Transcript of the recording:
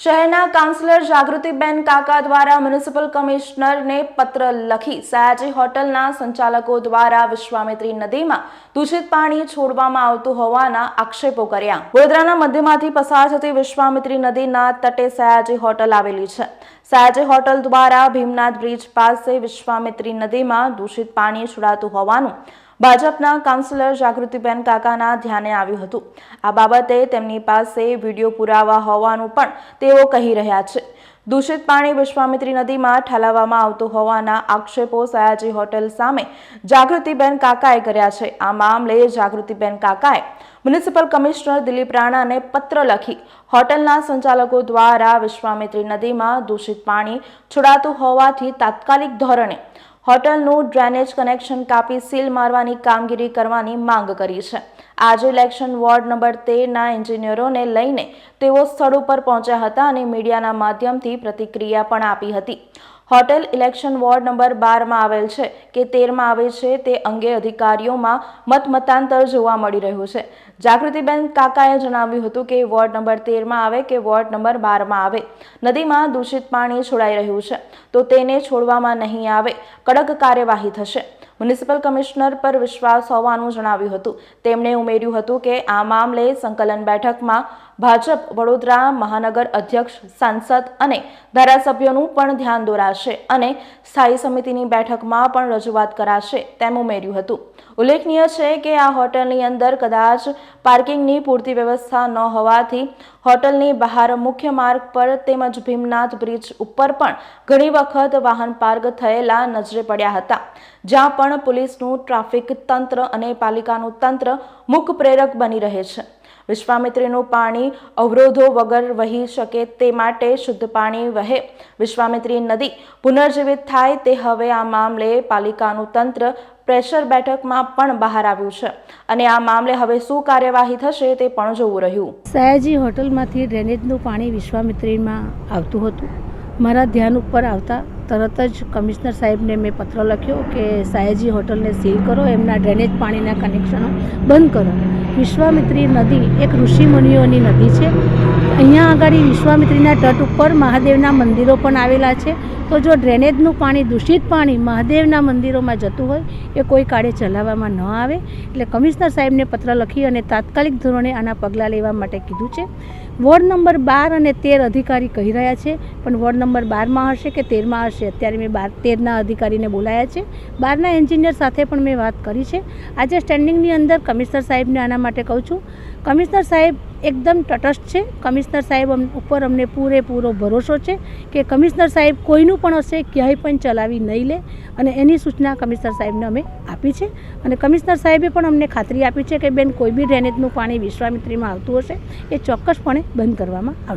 શહેરના કાઉન્સિલર જાગૃતિબેન કાકા દ્વારા મ્યુનિસિપલ કમિશનરને પત્ર લખી સયાજી હોટલના સંચાલકો દ્વારા વિશ્વામિત્રી નદીમાં દૂષિત પાણી છોડવામાં આવતું હોવાના આક્ષેપો કર્યા. વડોદરાના મધ્યમાંથી પસાર થતી વિશ્વામિત્રી નદીના તટે સયાજી હોટલ આવેલી છે. સયાજી હોટલ દ્વારા ભીમનાથ બ્રિજ પાસે વિશ્વામિત્રી નદીમાં દૂષિત પાણી છોડાતું હોવાનું ભાજપના કાઉન્સિલર જાગૃતિબેન કાકાના ધ્યાને આવ્યું હતું. આ બાબતે તેમની પાસે વીડિયો પુરાવા હોવાનું પણ તેઓ કહી રહ્યા છે. દૂષિત પાણી વિશ્વામિત્રી નદીમાં ઠાલવવામાં આવતું હોવાના આક્ષેપો સયાજી હોટેલ સામે જાગૃતિબેન કાકાએ કર્યા છે. આ મામલે જાગૃતિબેન કાકાએ મ્યુનિસિપલ કમિશનર દિલીપ રાણાને પત્ર લખી હોટલના સંચાલકો દ્વારા વિશ્વામિત્રી નદીમાં દૂષિત પાણી છોડાતું હોવાથી તાત્કાલિક ધોરણે હોટલનું ડ્રેનેજ કનેક્શન કાપી સીલ મારવાની કામગીરી કરવાની માંગ કરી છે. આજે ઇલેક્શન વોર્ડ નંબર તેરના એન્જિનિયરોને લઈને તેઓ સ્થળ ઉપર પહોંચ્યા હતા અને મીડિયાના માધ્યમથી પ્રતિક્રિયા પણ આપી હતી. હોટેલ ઇલેક્શન વોર્ડ નંબર બારમાં આવેલ છે કે તેરમાં આવે છે તે અંગે અધિકારીઓમાં મતમતાંતર જોવા મળી રહ્યું છે. જાગૃતિબેન કાકાએ જણાવ્યું હતું કે વોર્ડ નંબર તેરમાં આવે કે વોર્ડ નંબર બારમાં આવે. નદીમાં દૂષિત પાણી છોડાઈ રહ્યું છે. તો તેને છોડવામાં નહીં આવે. કડક કાર્યવાહી થશે. મ્યુનિસિપલ કમિશનર પર વિશ્વાસ હોવાનું જણાવ્યું હતું. તેમણે ઉમેર્યું હતું કે આ મામલે સંકલન બેઠકમાં ભાજપ, વડોદરા મહાનગર અધ્યક્ષ, સાંસદ અને ધારાસભ્યોનું પણ ધ્યાન દોરાશે અને સ્થાયી સમિતિની બેઠકમાં પણ રજૂઆત કરાશે તેમ ઉમેર્યું હતું. ઉલ્લેખનીય છે કે આ હોટલની અંદર કદાચ પાર્કિંગની પૂરતી વ્યવસ્થા ન હોવાથી હોટલની બહાર મુખ્ય માર્ગ પર તેમજ ભીમનાથ બ્રિજ ઉપર પણ ઘણી વખત વાહન પાર્ક થયેલા નજરે પડ્યા હતા. જ્યાં પણ પોલીસનું ટ્રાફિક તંત્ર અને પાલિકાનું તંત્ર મુખ પ્રેરક બની રહે છે. વિશ્વામિત્રીનું પાણી અવરોધો વગર વહી શકે તે માટે શુદ્ધ પાણી વહે. વિશ્વામિત્રી નદી પુનર્જીવિત થાય તે હવે આ મામલે પાલિકાનું તંત્ર પ્રેશર બેઠકમાં પણ બહાર આવ્યું છે. અને આ મામલે હવે શું કાર્યવાહી થશે તે પણ જોવું રહ્યું. સયાજી હોટલમાંથી ડ્રેનેજનું પાણી વિશ્વામિત્રીમાં આવતું હતું. મારા ધ્યાન ઉપર આવતા તરત જ કમિશનર સાહેબને મેં પત્ર લખ્યો કે સયાજી હોટલને સીલ કરો, એમના ડ્રેનેજ પાણીના કનેક્શનો બંધ કરો. વિશ્વામિત્રી નદી એક ઋષિમુનિઓની નદી છે. અહીંયા આગળ વિશ્વામિત્રીના તટ ઉપર મહાદેવના મંદિરો પણ આવેલા છે. તો જો ડ્રેનેજનું પાણી, દૂષિત પાણી મહાદેવના મંદિરોમાં જતું હોય, એ કોઈ કાળે ચલાવવામાં ન આવે. એટલે કમિશનર સાહેબને પત્ર લખી અને તાત્કાલિક ધોરણે આના પગલાં લેવા માટે કીધું છે. વોર્ડ નંબર બાર અને તેર અધિકારી કહી રહ્યા છે, પણ વોર્ડ નંબર બારમાં હશે કે તેરમાં હશે? અત્યારે મેં બાર, તેરના અધિકારીને બોલાયા છે. બારના એન્જિનિયર સાથે પણ મેં વાત કરી છે. આજે સ્ટેન્ડિંગની અંદર કમિશનર સાહેબને આના માટે કહું છું. કમિશનર સાહેબ એકદમ તટસ્થ છે. કમિશનર સાહેબ ઉપર અમને પૂરેપૂરો ભરોસો છે કે કમિશનર સાહેબ કોઈનું પણ હશે, ક્યાંય પણ ચલાવી નહીં લે. અને એની સૂચના કમિશનર સાહેબને અમે આપી છે. અને કમિશનર સાહેબે પણ અમને ખાતરી આપી છે કે બેન, કોઈ બી ડ્રેનેજનું પાણી વિશ્વામિત્રીમાં આવતું હશે, એ ચોક્કસપણે બંધ કરવામાં આવશે.